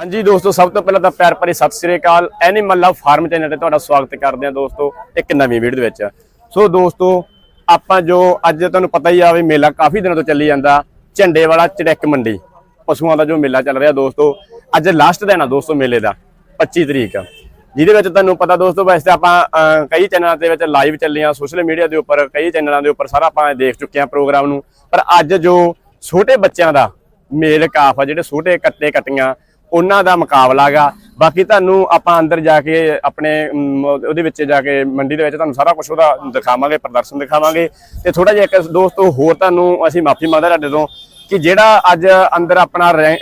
ਹਾਂਜੀ ਦੋਸਤੋ, ਸਭ ਤੋਂ ਪਹਿਲਾਂ ਤਾਂ ਪਿਆਰ ਭਰੀ ਸਤਿ ਸ੍ਰੀ ਅਕਾਲ। ਐਨੀਮਲ ਲਵ ਫਾਰਮ ਚੈਨਲ ਤੇ ਤੁਹਾਡਾ ਸਵਾਗਤ ਕਰਦੇ ਹਾਂ ਦੋਸਤੋ, ਇੱਕ ਨਵੀਂ ਵੀਡੀਓ ਦੇ ਵਿੱਚ। ਸੋ ਦੋਸਤੋ, ਆਪਾਂ ਜੋ ਅੱਜ ਤੁਹਾਨੂੰ ਪਤਾ ਹੀ ਆ ਵੀ ਮੇਲਾ ਕਾਫੀ ਦਿਨਾਂ ਤੋਂ ਚੱਲੀ ਜਾਂਦਾ, ਝੰਡੇ ਵਾਲਾ ਚੜੈਕ ਮੰਡੀ, ਪਸ਼ੂਆਂ ਦਾ ਜੋ ਮੇਲਾ ਚੱਲ ਰਿਹਾ ਦੋਸਤੋ, ਅੱਜ ਲਾਸਟ ਦਿਨ ਆ ਦੋਸਤੋ ਮੇਲੇ ਦਾ 25 ਤਰੀਕ। ਜਿਹਦੇ ਵਿੱਚ ਤੁਹਾਨੂੰ ਪਤਾ ਦੋਸਤੋ, ਵੈਸੇ ਤਾਂ ਆਪਾਂ ਕਈ ਚੈਨਲਾਂ ਦੇ ਵਿੱਚ ਲਾਈਵ ਚੱਲੇ ਚੱਲੀਆਂ ਸੋਸ਼ਲ ਮੀਡੀਆ ਦੇ ਉੱਪਰ, ਕਈ ਚੈਨਲਾਂ ਦੇ ਉੱਪਰ ਸਾਰਾ ਆਪਾਂ ਦੇਖ ਚੁੱਕੇ ਹਾਂ ਪ੍ਰੋਗਰਾਮ ਨੂੰ। ਪਰ ਅੱਜ ਜੋ ਛੋਟੇ ਬੱਚਿਆਂ ਦਾ ਮੇਲ ਕਾਫ ਆ, ਜਿਹੜੇ ਛੋਟੇ ਕੱਟੇ ਕੱਟੀਆਂ ਉਹਨਾਂ ਦਾ ਮੁਕਾਬਲਾ ਗਾ। ਬਾਕੀ ਤੁਹਾਨੂੰ ਆਪਾਂ ਅੰਦਰ ਜਾ ਕੇ ਆਪਣੇ ਉਹਦੇ ਵਿੱਚ ਜਾ ਕੇ ਮੰਡੀ ਦੇ ਵਿੱਚ ਤੁਹਾਨੂੰ ਸਾਰਾ ਕੁਝ ਉਹਦਾ ਦਿਖਾਵਾਂਗੇ, ਪ੍ਰਦਰਸ਼ਨ ਦਿਖਾਵਾਂਗੇ। ਤੇ ਥੋੜਾ ਜਿਹਾ ਇੱਕ ਦੋਸਤੋ ਹੋਰ ਤੁਹਾਨੂੰ ਅਸੀਂ ਮਾਫੀ ਮੰਗਦੇ ਤੁਹਾਡੇ ਤੋਂ ਕਿ ਜਿਹੜਾ ਅੱਜ ਅੰਦਰ ਆਪਣਾ ਰੈਂ-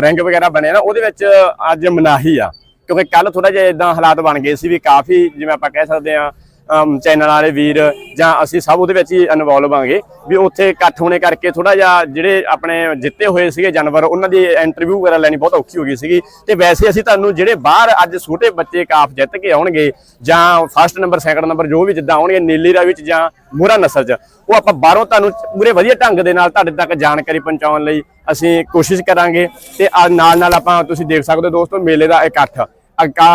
ਰਿੰਗ ਵਗੈਰਾ ਬਣਿਆ ਨਾ, ਉਹਦੇ ਵਿੱਚ ਅੱਜ ਮਨਾਹੀ ਆ। ਕਿਉਂਕਿ ਕੱਲ ਥੋੜਾ ਜਿਹਾ ਇਦਾਂ ਹਾਲਾਤ ਬਣ ਗਏ ਸੀ ਵੀ ਕਾਫੀ ਜਿਵੇਂ ਆਪਾਂ ਕਹਿ ਸਕਦੇ ਆ ਚੈਨਲ ਵਾਲੇ ਵੀਰ ਜਾਂ ਅਸੀਂ ਸਭ ਉਹਦੇ ਵਿੱਚ ਹੀ ਇਨਵੋਲਵ ਆਂਗੇ ਵੀ ਉੱਥੇ ਇਕੱਠ ਹੋਣੇ ਕਰਕੇ ਥੋੜਾ ਜਿਹਾ ਜਿਹੜੇ ਆਪਣੇ ਜਿੱਤੇ ਹੋਏ ਸੀਗੇ ਜਾਨਵਰ, ਉਹਨਾਂ ਦੀ ਇੰਟਰਵਿਊ ਵਗੈਰਾ ਲੈਣੀ ਬਹੁਤ ਔਖੀ ਹੋ ਗਈ ਸੀਗੀ। ਤੇ ਵੈਸੇ ਅਸੀਂ ਤੁਹਾਨੂੰ ਜਿਹੜੇ ਬਾਹਰ ਅੱਜ ਛੋਟੇ ਬੱਚੇ ਕਾਫ ਜਿੱਤ ਕੇ ਆਉਣਗੇ ਜਾਂ ਫਸਟ ਨੰਬਰ ਸੈਕੰਡ ਨੰਬਰ ਜੋ ਵੀ ਜਿੱਦਾਂ ਆਉਣਗੇ, ਨੀਲੀ ਰਾਵੀ ਚ ਜਾਂ ਮੋਹਰਾ ਨਸਲ ਚ, ਉਹ ਆਪਾਂ ਬਾਹਰੋਂ ਤੁਹਾਨੂੰ ਪੂਰੇ ਵਧੀਆ ਢੰਗ ਦੇ ਨਾਲ ਤੁਹਾਡੇ ਤੱਕ ਜਾਣਕਾਰੀ ਪਹੁੰਚਾਉਣ ਲਈ ਅਸੀਂ ਕੋਸ਼ਿਸ਼ ਕਰਾਂਗੇ। ਤੇ ਨਾਲ ਨਾਲ ਆਪਾਂ ਤੁਸੀਂ ਦੇਖ ਸਕਦੇ ਹੋ ਦੋਸਤੋ ਮੇਲੇ ਦਾ ਇਕੱਠ।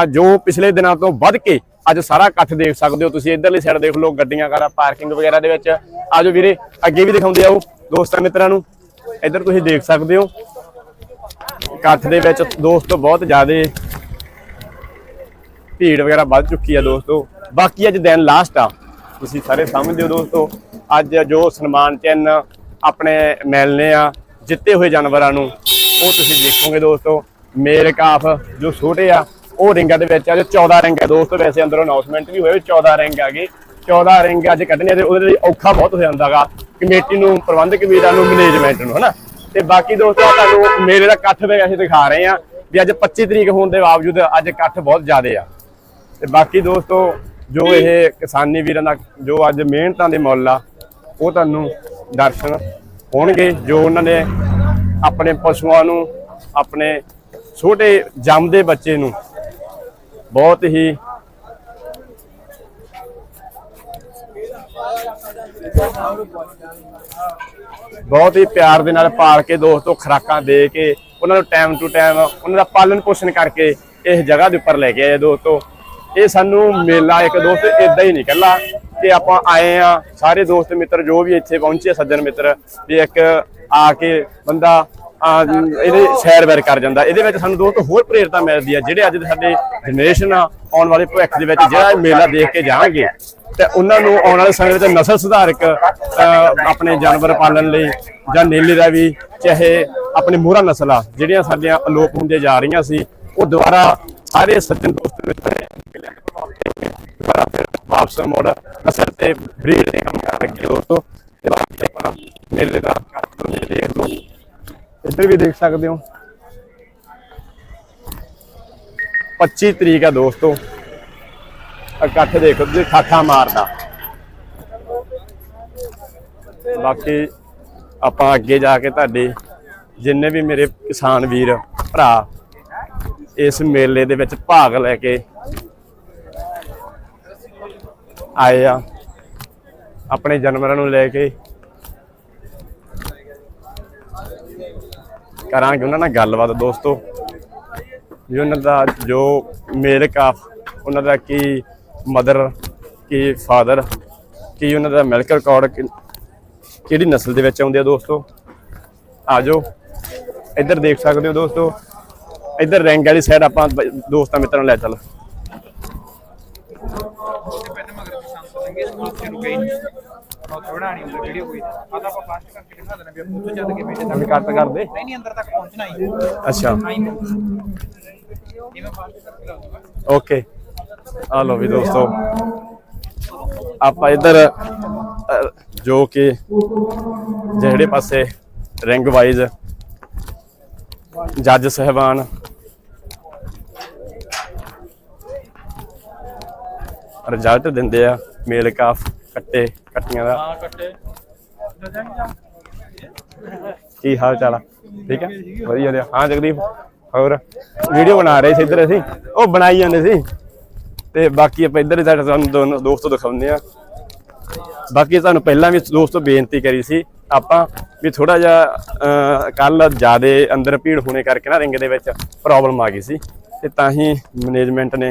ਜੋ ਪਿਛਲੇ ਦਿਨਾਂ ਤੋਂ ਵੱਧ ਕੇ ਅੱਜ ਸਾਰਾ ਇਕੱਠ ਦੇਖ ਸਕਦੇ ਹੋ ਤੁਸੀਂ, ਇਧਰਲੀ ਸਾਈਡ ਦੇਖ ਲਓ ਗੱਡੀਆਂ ਕਾਰਾਂ ਪਾਰਕਿੰਗ ਵਗੈਰਾ ਦੇ ਵਿੱਚ। ਆਜੋ ਵੀਰੇ, ਅੱਗੇ ਵੀ ਦਿਖਾਉਂਦੇ ਆਓ ਦੋਸਤਾਂ ਮਿੱਤਰਾਂ ਨੂੰ। ਇੱਧਰ ਤੁਸੀਂ ਦੇਖ ਸਕਦੇ ਹੋ, ਇਕੱਠ ਦੇ ਵਿੱਚ ਦੋਸਤੋ ਬਹੁਤ ਜ਼ਿਆਦਾ ਭੀੜ ਵਗੈਰਾ ਵੱਧ ਚੁੱਕੀ ਆ ਦੋਸਤੋ। ਬਾਕੀ ਅੱਜ ਦਿਨ ਲਾਸਟ ਆ। ਤੁਸੀਂ ਸਾਰੇ ਸਮਝਦੇ ਹੋ ਦੋਸਤੋ, ਅੱਜ ਜੋ ਸਨਮਾਨ ਚਿੰਨ ਆਪਣੇ ਮਿਲਨੇ ਆ, ਜਿੱਤੇ ਹੋਏ ਜਾਨਵਰਾਂ ਨੂੰ, ਉਹ ਤੁਸੀਂ ਦੇਖੋਗੇ ਦੋਸਤੋ। ਮੇਰ ਕਾਫ ਜੋ ਛੋਟੇ ਆ ਉਹ ਰਿੰਗਾਂ ਦੇ ਵਿੱਚ ਅੱਜ ਜੋ 14 ਰਿੰਗ ਹੈ ਦੋਸਤੋ, ਵੈਸੇ ਅੰਦਰੋਂ ਅਨਾਉਂਸਮੈਂਟ ਵੀ ਹੋਏ ਵੀ 14 ਰਿੰਗ ਆ ਗਏ। 14 ਰਿੰਗ ਅੱਜ ਕੱਢਣੇ ਤੇ ਉਹਦੇ ਲਈ ਔਖਾ ਬਹੁਤ ਹੋ ਜਾਂਦਾਗਾ ਕਮੇਟੀ ਨੂੰ, ਪ੍ਰਬੰਧਕ ਵੀਰਾਂ ਨੂੰ ਮੈਨੇਜਮੈਂਟ ਨੂੰ, ਹਨਾ? ਤੇ ਬਾਕੀ ਦੋਸਤੋ ਤੁਹਾਨੂੰ ਮੇਲੇ ਦਾ ਇਕੱਠ ਵੀ ਅਸੀਂ ਦਿਖਾ ਰਹੇ ਆ ਵੀ ਅੱਜ 25 ਤਰੀਕ ਹੋਣ ਦੇ ਬਾਵਜੂਦ ਅੱਜ ਇਕੱਠ ਬਹੁਤ ਜ਼ਿਆਦੇ ਆ। ਤੇ ਬਾਕੀ ਦੋਸਤੋ, ਜੋ ਇਹ ਕਿਸਾਨੀ ਵੀਰਾਂ ਦਾ, ਜੋ ਅੱਜ ਮਿਹਨਤਾਂ ਦੇ ਮੁੱਲ ਆ, ਉਹ ਤੁਹਾਨੂੰ ਦਰਸ਼ਨ ਹੋਣਗੇ। ਜੋ ਉਹਨਾਂ ਨੇ ਆਪਣੇ ਪਸ਼ੂਆਂ ਨੂੰ, ਆਪਣੇ ਛੋਟੇ ਜੰਮਦੇ ਬੱਚੇ ਨੂੰ ਬਹੁਤ ਹੀ ਬਹੁਤ ਹੀ ਪਿਆਰ ਦੇ ਨਾਲ ਪਾਲ ਕੇ ਦੋਸਤੋ ਖਰਾਕਾਂ ਦੇ ਕੇ ਉਹਨਾਂ ਨੂੰ ਟਾਈਮ ਟੂ ਟਾਈਮ ਉਹਨਾਂ ਦਾ ਪਾਲਣ ਪੋਸ਼ਣ ਕਰਕੇ ਇਸ ਜਗ੍ਹਾ ਦੇ ਉੱਪਰ ਲੈ ਕੇ ਆਏ ਦੋਸਤੋ ਇਹ ਸਾਨੂੰ ਮੇਲਾ ਇੱਕ ਦੋਸਤ ਇਦਾਂ ਹੀ ਨਹੀਂ ਕੱਲਾ ਕਿ ਆਪਾਂ ਆਏ ਆ ਸਾਰੇ ਦੋਸਤ ਮਿੱਤਰ ਜੋ ਵੀ ਇੱਥੇ ਪਹੁੰਚੇ ਸੱਜਣ ਮਿੱਤਰ, ਵੀ ਇੱਕ ਆ ਕੇ ਬੰਦਾ ਇਹਦੇ ਸੈਰ ਵੈਰ ਕਰ ਜਾਂਦਾ। ਇਹਦੇ ਵਿੱਚ ਸਾਨੂੰ ਦੋਸਤ ਹੋਰ ਪ੍ਰੇਰਤਾ ਮਿਲਦੀ ਆ ਜਿਹੜੇ ਅੱਜ ਦੇ ਸਾਡੇ ਜਨਰੇਸ਼ਨ ਆ ਆਉਣ ਵਾਲੇ ਭਵਿੱਖ ਦੇ ਵਿੱਚ ਜਿਹੜਾ ਮੇਲਾ ਦੇਖ ਕੇ ਜਾਣਗੇ। ਤੇ ਉਹਨਾਂ ਨੂੰ ਆਉਣ ਵਾਲੇ ਸਮੇਂ ਵਿੱਚ ਨਸਲ ਸੁਧਾਰਕ ਆਪਣੇ ਜਾਨਵਰ ਪਾਲਣ ਲਈ ਜਾਂ ਨੀਲੀ ਰਾਵੀ ਚਾਹੇ ਆਪਣੇ ਮੋਹਰਾ ਨਸਲ ਆ ਜਿਹੜੀਆਂ ਸਾਡੀਆਂ ਅਲੋਪ ਹੁੰਦੇ ਜਾ ਰਹੀਆਂ ਸੀ ਉਹ ਦੁਬਾਰਾ ਸਾਰੇ ਸੱਜਣ ਦੋਸਤ ਵਿੱਚ ਦੁਬਾਰਾ ਫਿਰ ਵਾਪਸ ਮੋੜ ਨਸਲ ਤੇ ਬਰੀਡ ਦੇ ਕੰਮ ਕਰ ਰਹੇ ਦੋਸਤੋ। ਤੇ ਬਾਕੀ ਆਪਾਂ ਮੇਲੇ ਦਾ ਕੱਟ ਦੇਖ ਲਓ ਇੱਧਰ ਵੀ ਦੇਖ ਸਕਦੇ ਹੋ। 25 ਤਰੀਕ ਆ ਦੋਸਤੋ। ਇਕੱਠ ਦੇਖੋ ਤੁਸੀਂ ਠਾਠਾ ਮਾਰਦਾ। ਬਾਕੀ ਆਪਾਂ ਅੱਗੇ ਜਾ ਕੇ ਤੁਹਾਡੇ ਜਿੰਨੇ ਵੀ ਮੇਰੇ ਕਿਸਾਨ ਵੀਰ, ਭਰਾ, ਇਸ ਮੇਲੇ ਦੇ ਵਿੱਚ ਭਾਗ ਲੈ ਕੇ ਆਏ ਆ। ਆਪਣੇ ਜਾਨਵਰਾਂ ਨੂੰ ਲੈ ਕੇ ਕਰਾਂਗੇ ਉਹਨਾਂ ਨਾਲ ਗੱਲਬਾਤ ਦੋਸਤੋ। ਵੀ ਉਹਨਾਂ ਦਾ ਜੋ ਮੇਲ ਆ ਉਹਨਾਂ ਦਾ ਕੀ ਮਦਰ, ਕੀ ਫਾਦਰ, ਕੀ ਉਹਨਾਂ ਦਾ ਮਿਲਕ ਰਿਕਾਰਡ ਕਿਹੜੀ ਨਸਲ ਦੇ ਵਿੱਚ ਆਉਂਦੇ ਆ ਦੋਸਤੋ? ਆਜੋ, ਇੱਧਰ ਦੇਖ ਸਕਦੇ ਹੋ ਦੋਸਤੋ। ਇੱਧਰ ਰੈਂਕ ਵਾਲੀ ਸਾਈਡ ਆਪਾਂ ਦੋਸਤਾਂ ਮਿੱਤਰਾਂ ਨੂੰ ਲੈ ਚੱਲ। ਹੁੰਦਾ ਵੀਡੀਓ ਕੋਈ ਆ ਤਾਂ ਆਪਾਂ ਫਾਸਟ ਕਰਕੇ ਦਿਖਾ ਦੇਣਾ ਵੀ ਉੱਥੋਂ ਚੱਲ ਕੇ ਬੇਟੇ ਵੀ ਤੱਕ ਕੱਟ ਕਰਦੇ? ਨਹੀਂ ਨਹੀਂ ਅੰਦਰ ਤੱਕ ਪਹੁੰਚਣਾ ਹੀ। ਅੱਛਾ। ਆਈ ਜਿਵੇਂ ਫਾਸਟ ਕਰਕੇ ਲਾਉਂਗਾ ਓਕੇ ਆ ਲੋ ਵੀ ਦੋਸਤੋ ਆਪਾਂ ਇੱਧਰ ਜੋ ਕਿ ਜਿਹੜੇ ਪਾਸੇ ਰਿੰਗ ਵਾਈਜ਼ ਜੱਜ ਸਹਿਬਾਨ ਰਿਜ਼ਲਟ ਦਿੰਦੇ ਆ ਮੇਲ ਕਾਫ ਕੱਟੇ ਕੱਟੀਆਂ ਦਾ। ਹਾਂ ਕੱਟੇ। ਕੀ ਹਾਲ ਚਾਲ ਆ? ਠੀਕ ਹੈ ਵਧੀਆ ਵਧੀਆ। ਹਾਂ ਜਗਦੀਪ ਹੋਰ? ਵੀਡੀਓ ਬਣਾ ਰਹੇ ਸੀ ਇੱਧਰ ਅਸੀਂ। ਉਹ ਬਣਾਈ ਜਾਂਦੇ ਸੀ। ਤੇ ਬਾਕੀ ਆਪਾਂ ਇੱਧਰ ਹੀ ਤੁਹਾਡੇ ਤੁਹਾਨੂੰ ਦੋਨੋਂ ਦੋਸਤੋ ਦਿਖਾਉਂਦੇ ਆ। ਬਾਕੀ ਤੁਹਾਨੂੰ ਪਹਿਲਾਂ ਵੀ ਦੋਸਤੋ ਬੇਨਤੀ ਕਰੀ ਸੀ। ਆਪਾਂ ਵੀ ਥੋੜਾ ਜਿਹਾ ਕੱਲ ਜਿਆਦੇ ਅੰਦਰ ਭੀੜ ਹੋਣੇ ਕਰਕੇ ਨਾ ਰਿੰਗ ਦੇ ਵਿੱਚ ਪ੍ਰੋਬਲਮ ਆ ਗਈ ਸੀ। ਤੇ ਤਾਂ ਹੀ ਮੈਨੇਜਮੈਂਟ ਨੇ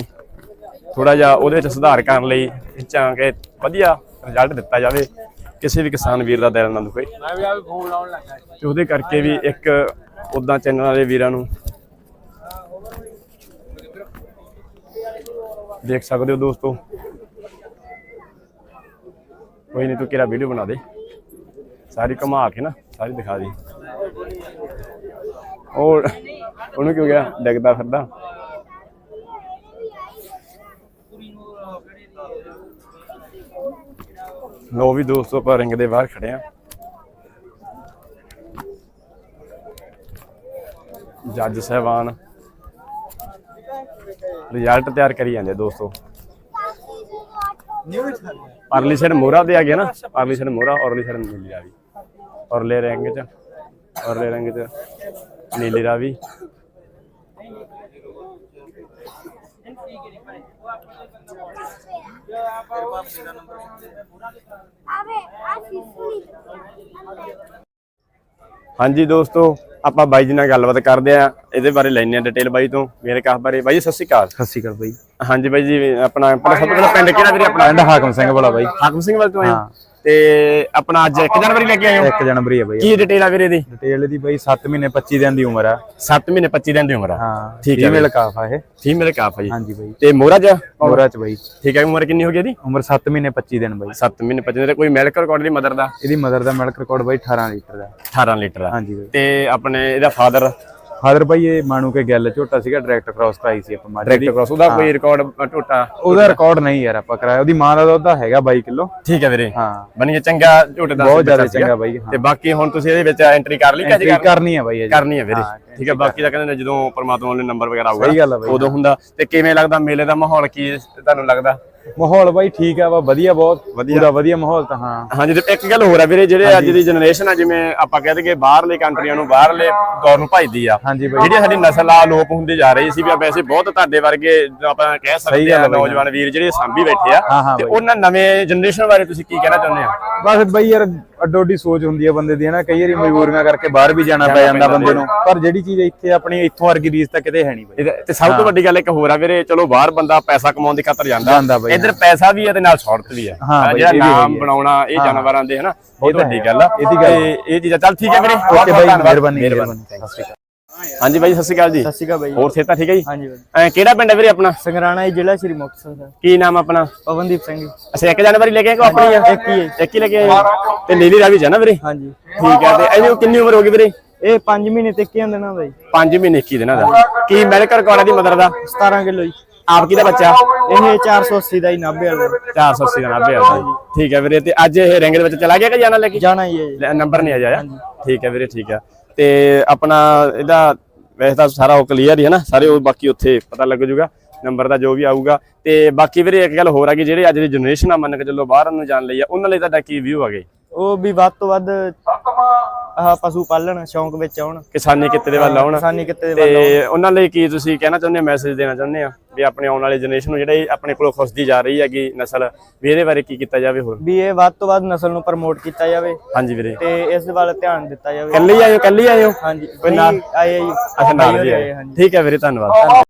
ਥੋੜਾ ਜਿਹਾ ਉਹਦੇ ਵਿੱਚ ਸੁਧਾਰ ਕਰਨ ਲਈ ਇੱਛਾ ਕਿ ਵਧੀਆ। ਰਿਜ਼ਲਟ ਦਿੱਤਾ ਜਾਵੇ, ਕਿਸੇ ਵੀ ਕਿਸਾਨ ਵੀਰ ਦਾ ਦਿਲ ਨਾ ਦੁਖੇ। ਤੇ ਉਹਦੇ ਕਰਕੇ ਵੀ ਇੱਕ ਉਦਾਂ ਚੈਨਲ ਵਾਲੇ ਵੀਰਾਂ ਨੂੰ ਦੇਖ ਸਕਦੇ ਹੋ ਦੋਸਤੋ। ਕੋਈ ਨਹੀਂ ਤੂੰ ਕਿਹੜਾ ਵੀਡੀਓ ਬਣਾ ਦੇ। ਸਾਰੀ ਘੁਮਾ ਕੇ ਨਾ, ਸਾਰੀ ਦਿਖਾ ਦੇ। ਉਹ ਉਹਨੂੰ ਕਿਉਂ ਗਿਆ ਡਿੱਗਦਾ ਫਿਰਦਾ? ਲੋ ਵੀ ਦੋਸਤੋ ਆਪਾਂ ਰਿੰਗ ਦੇ ਬਾਹਰ ਖੜੇ ਆ ਜੱਜ ਸਾਹਿਬਾਨ। ਰਿਜ਼ਲਟ ਤਿਆਰ ਕਰੀ ਜਾਂਦੇ ਦੋਸਤੋ। ਪਰਲੀ ਸਾਈਡ ਮੋਹਰਾ ਦੇ ਆ ਗਿਆ ਨਾ ਪਰਲੀ ਸਾਈਡ ਮੋਹਰਾ ਔਰਲੀ ਸਾਈਡ ਨੀਲੀ ਰਾਵੀ। ਔਰਲੇ ਰੰਗ ਚ ਔਰਲੇ ਰੰਗ ਚ ਨੀਲੀ ਰਾਵੀ। Abe, ਹਾਂਜੀ ਦੋਸਤੋ ਆਪਾਂ ਬਾਈ ਜੀ ਨਾਲ ਗੱਲਬਾਤ ਕਰਦੇ ਆ ਇਹਦੇ ਬਾਰੇ ਲੈਣੇ ਆ ਡਿਟੇਲ ਬਾਈ ਤੋਂ। ਮੇਰੇ ਕਾਹ ਬਾਰੇ। ਬਾਈ ਜੀ, ਸਤਿ ਸ਼੍ਰੀ ਅਕਾਲ। ਸਤਿ ਸ਼੍ਰੀ ਅਕਾਲ ਬਾਈ। ਹਾਂਜੀ ਬਾਈ ਜੀ ਆਪਣਾ ਪਹਿਲਾਂ ਸਭ ਤੋਂ ਪਹਿਲਾਂ ਪਿੰਡ ਕਿਹੜਾ ਵੀਰੇ ਆਪਣਾ? ਪਿੰਡ ਹਾਕਮ ਸਿੰਘ ਵਾਲਾ ਬਾਈ। ਹਾਕਮ ਸਿੰਘ ਵਾਲ ਤੋਂ ਆਏ। ਤੇ ਆਪਣਾ ਅੱਜ 1 ਜਨਵਰੀ ਲੈ ਕੇ ਆਏ ਹੋ? 1 ਜਨਵਰੀ ਹੈ ਬਾਈ ਕੀ ਡਿਟੇਲ ਆ ਵੀਰੇ ਦੀ ਡਿਟੇਲ ਦੀ ਬਾਈ 7 ਮਹੀਨੇ 25 ਦਿਨ ਦੀ ਉਮਰ ਆ। 7 ਮਹੀਨੇ 25 ਦਿਨ ਦੀ ਉਮਰ ਆ। ਹਾਂ ਠੀਕ ਹੈ ਫੀਮੇਲ ਕਾਫ ਆ ਇਹ। ਫੀਮੇਲ ਕਾਫ ਆ ਜੀ। ਹਾਂਜੀ ਬਾਈ। ਤੇ ਮੋਹਰਾ ਚ ਮੋਰਾ ਚ ਬਾਈ। ਠੀਕ ਹੈ ਉਮਰ ਕਿੰਨੀ ਹੋ ਗਈ ਇਹਦੀ? ਉਮਰ 7 ਮਹੀਨੇ 25 ਦਿਨ ਬਾਈ। 7 ਮਹੀਨੇ 25 ਦਿਨ ਕੋਈ ਮਿਲਕ ਰਿਕਾਰਡ ਦੀ ਮਦਰ ਦਾ? ਇਹਦੀ ਮਦਰ ਦਾ ਮਿਲਕ ਰਿਕਾਰਡ ਬਾਈ 18 ਲੀਟਰ ਦਾ। 18 ਲੀਟਰ ਆ ਹਾਂਜੀ ਬਾਈ। ਤੇ ਆਪਣੇ ਇਹਦਾ ਫਾਦਰ ਫਾਦਰ ਬਾਈ ਇਹ ਮਾਣੂ ਕੇ ਗੱਲ ਝੋਟਾ ਸੀਗਾ ਡਾਇਰੈਕਟ ਕ੍ਰਾਸ ਕਰਾਈ ਸੀ ਆਪਾਂ ਡਾਇਰੈਕਟਰ ਕ੍ਰਾਸ ਉਹਦਾ ਕੋਈ ਰਿਕਾਰਡ ਟੋਟਾ ਉਹਦਾ ਰਿਕਾਰਡ ਨਹੀਂ ਯਾਰ ਆਪਾਂ ਕਰਾਇਆ। ਉਹਦੀ ਮਾਂ ਦਾ ਦੁੱਧ ਹੈਗਾ 22 ਕਿਲੋ। ਠੀਕ ਹੈ ਵੀਰੇ। ਹਾਂ। ਬਣੀ ਚੰਗਾ ਝੋਟੇ ਦਾ ਬਹੁਤ ਜ਼ਿਆਦਾ। ਚੰਗਾ ਬਾਈ ਹਾਂ। ਤੇ ਬਾਕੀ ਹੁਣ ਤੁਸੀਂ ਇਹਦੇ ਵਿੱਚ ਐਂਟਰੀ ਕਰ ਲਈ ਕਿ ਕਰਨੀ ਆ ਬਾਈ ਅਜੇ। ਕਰਨੀ ਹੈ ਵੀਰੇ। ਹਾਂ, ਠੀਕ ਹੈ ਬਾਕੀ ਦਾ ਕਹਿੰਦੇ ਨੇ ਜਦੋਂ ਪਰਮਾਤਮਾ ਵੱਲੋਂ ਨੰਬਰ ਵਗੈਰਾ ਆਊਗਾ ਉਦੋਂ ਹੁੰਦਾ। ਤੇ ਕਿਵੇਂ ਲੱਗਦਾ ਮੇਲੇ ਦਾ ਮਾਹੌਲ ਕੀ ਤੁਹਾਨੂੰ ਲੱਗਦਾ? ਮਾਹੌਲ ਬਾਈ ਠੀਕ ਆ ਵਾ ਵਧੀਆ ਬਹੁਤ। ਪੂਰਾ ਵਧੀਆ ਮਾਹੌਲ ਤਾਂ ਹਾਂ। ਹਾਂਜੀ ਤੇ ਇੱਕ ਗੱਲ ਹੋਰ ਆ ਵੀਰੇ ਜਿਹੜੇ ਅੱਜ ਦੀ ਜਨਰੇਸ਼ਨ ਆ ਜਿਵੇਂ ਆਪਾਂ ਕਹਿੰਦੇ ਕਿ ਬਾਹਰਲੇ ਕੰਟਰੀਆਂ ਨੂੰ ਬਾਹਰਲੇ ਦੌਰ ਨੂੰ ਭਜਦੀ ਆ ਜਿਹੜੀ ਸਾਡੀ ਨਸਲ ਆ ਲੋਪ ਹੁੰਦੀ ਜਾ ਰਹੀ ਸੀ ਵੀ ਆ ਵੈਸੇ ਬਹੁਤ ਤੁਹਾਡੇ ਵਰਗੇ ਆਪਾਂ ਕਹਿ ਸਕਦੇ ਆ ਨੌਜਵਾਨ ਵੀਰ ਜਿਹੜੇ ਸਾਂਭੀ ਬੈਠੇ ਆ ਤੇ। ਉਹਨਾਂ ਨਵੇਂ ਜਨਰੇਸ਼ਨ ਬਾਰੇ ਤੁਸੀਂ ਕੀ ਕਹਿਣਾ ਚਾਹੁੰਦੇ ਆ? ਬਸ ਬਈ ਯਾਰ ਅੱਡੋ ਅੱਡੀ ਸੋਚ ਹੁੰਦੀ ਹੈ ਬੰਦੇ ਦੀ ਹਨਾ ਕਈ ਵਾਰੀ ਮਜਬੂਰੀਆਂ ਕਰਕੇ ਬਾਹਰ ਵੀ ਜਾਣਾ ਪੈ ਜਾਂਦਾ ਬੰਦੇ ਨੂੰ। ਪਰ ਜਿਹੜੀ ਚੀਜ਼ ਇੱਥੇ ਆਪਣੀ ਇੱਥੋਂ ਵਰਗੀ ਰੀਸ ਤਾਂ ਕਿਤੇ ਹੈ ਨਹੀਂ ਬਈ। ਤੇ ਸਭ ਤੋਂ ਵੱਡੀ ਗੱਲ ਇੱਕ ਹੋਰ ਆ ਵੀਰੇ ਚਲੋ ਬਾਹਰ ਬੰਦਾ ਪੈਸਾ ਕਮਾਉਣ ਦੀ ਖਾਤਰ ਜਾਂਦਾ। ਇੱਧਰ ਪੈਸਾ ਵੀ ਹੈ ਤੇ ਨਾਲ ਸ਼ੌਹਰਤ ਵੀ ਹੈ। ਹਾਂ ਜਿਹੜਾ ਨਾਮ ਹੈ। ਬਣਾਉਣਾ ਇਹ ਜਾਨਵਰਾਂ ਦੇ ਹਨਾ ਬਹੁਤ ਤਾਂ ਵੱਡੀ ਹੈ। ਗੱਲ ਆ। ਇਹਦੀ ਇਹ ਚੀਜ਼ਾਂ ਚੱਲ ਠੀਕ ਹੈ ਵੀਰੇ। ਓਕੇ ਬਾਈ। ਮਿਹਰਬਾਨੀ ਮਿਹਰਬਾਨੀ। ਅਕਾਲ। ਹਾਂਜੀ ਬਾਈ ਸਤਿ ਸ਼੍ਰੀ ਅਕਾਲ ਜੀ। ਸਤਿ ਸ਼੍ਰੀ ਅਕਾਲ ਬਾਈ ਹੋਰ ਸਿਹਤਾਂ ਠੀਕ ਹੈ ਜੀ? ਹਾਂਜੀ ਬਾਈ ਐਂ ਕਿਹੜਾ ਪਿੰਡ ਹੈ ਵੀਰੇ ਆਪਣਾ? ਸੰਗਰਾਣਾ ਜੀ ਜ਼ਿਲ੍ਹਾ ਸ਼੍ਰੀ ਮੁਕਤਸਰ ਸਾਹਿਬ ਕੀ ਨਾਮ ਆਪਣਾ? ਪਵਨਦੀਪ ਸਿੰਘ ਜੀ। ਅੱਛਾ ਇੱਕ ਜਨਵਰੀ ਲੈ ਕੇ ਆਏ ਕੋ ਆਪਣੀ ਇੱਕ ਹੀ ਹੈ ਇੱਕ ਹੀ ਲੈ ਕੇ ਆਏ? ਤੇ ਨੀਲੀ ਰਾਵੀ ਨਾ ਵੀਰੇ? ਹਾਂਜੀ। ਠੀਕ ਹੈ ਤੇ ਇਹਨੂੰ ਕਿੰਨੀ ਉਮਰ ਹੋ ਗਈ ਵੀਰੇ? ਇਹ 5 ਮਹੀਨੇ ਤੇ ਕਿੰਨ ਦਿਨਾਂ ਦਾ ਜੀ। 5 ਮਹੀਨੇ 21 ਦਿਨਾਂ ਦਾ। ਕੀ ਮੈਡੀਕਲ ਰਿਕਾਰਡ ਦੀ ਮਦਰ ਦਾ? 17 ਕਿਲੋ ਜੀ। ਆਪ ਕੀ ਦਾ ਬੱਚਾ? ਇਹ 480 ਦਾ ਹੀ 90 ਵਾਲਾ 480 ਦਾ 90 ਆ ਠੀਕ ਹੈ ਵੀਰੇ ਤੇ ਅੱਜ ਇਹ ਰਿੰਗ ਦੇ ਵਿੱਚ ਚਲਾ ਗਿਆ ਕਿ ਜਾਣਾ ਲੈ ਕੇ? ਜਾਣਾ ਹੀ ਹੈ ਜੀ। ਨੰਬਰ ਨਹੀਂ ਆ ਜਾਇਆ ਠੀਕ ਹੈ ਵੀਰੇ ਠੀਕ ਹੈ। ਤੇ ਆਪਣਾ ਇਹਦਾ ਵੈਸੇ ਤਾਂ ਸਾਰਾ ਉਹ ਕਲੀਅਰ ਹੀ ਹੈ ਨਾ ਸਾਰੇ ਉਹ ਬਾਕੀ ਉੱਥੇ ਪਤਾ ਲੱਗ ਜੂਗਾ ਨੰਬਰ ਦਾ ਜੋ ਵੀ ਆਊਗਾ। ਤੇ ਬਾਕੀ ਵੀਰੇ ਇੱਕ ਗੱਲ ਹੋਰ ਆ ਕਿ ਜਿਹੜੇ ਅੱਜ ਦੀ ਜਨਰੇਸ਼ਨ ਆ ਮੰਨ ਕੇ ਚੱਲੋ ਬਾਹਰ ਨੂੰ ਜਾਣ ਲਈ ਆ ਉਹਨਾਂ ਲਈ ਤੁਹਾਡਾ ਕੀ ਵਿਊ ਆਗੇ ਉਹ ਵੀ ਵੱਧ ਤੋਂ ਵੱਧ ਆਹ ਪਸ਼ੂ ਪਾਲਣ ਸ਼ੌਂਕ ਵਿੱਚ ਆਉਣ। ਕਿਸਾਨੀ ਕਿੱਤੇ ਦੇ ਵੱਲ ਆਉਣ। ਕਿਸਾਨੀ ਕਿੱਤੇ ਦੇ ਵੱਲ ਤੇ ਉਹਨਾਂ ਲਈ ਕੀ ਤੁਸੀਂ ਕਹਿਣਾ ਚਾਹੁੰਦੇ ਹੋ ਮੈਸੇਜ ਦੇਣਾ ਚਾਹੁੰਦੇ ਆ ਵੀ ਆਪਣੇ ਆਉਣ ਵਾਲੀ ਜਨਰੇਸ਼ਨ ਨੂੰ ਜਿਹੜੇ ਆਪਣੇ ਕੋਲੋਂ ਖੁੱਸਦੀ ਜਾ ਰਹੀ ਹੈਗੀ ਨਸਲ ਵੀ ਇਹਦੇ ਬਾਰੇ ਕੀ ਕੀਤਾ ਜਾਵੇ ਹੋਰ? ਵੀ ਇਹ ਵੱਧ ਤੋਂ ਵੱਧ ਨਸਲ ਨੂੰ ਪ੍ਰਮੋਟ ਕੀਤਾ ਜਾਵੇ ਹਾਂਜੀ ਵੀਰੇ। ਤੇ ਇਸ ਵੱਲ ਧਿਆਨ ਦਿੱਤਾ ਜਾਵੇ। ਕੱਲੀ ਆਇਓ ਕੱਲੀ ਆਇਓ ਹਾਂਜੀ ਕੋਈ ਨਾਲ- ਆਏ ਜੀ। ਅੱਛਾ ਨਾਲ ਵੀ ਹੋਰੇ ਆਏ ਠੀਕ ਹੈ ਵੀਰੇ ਧੰਨਵਾਦ।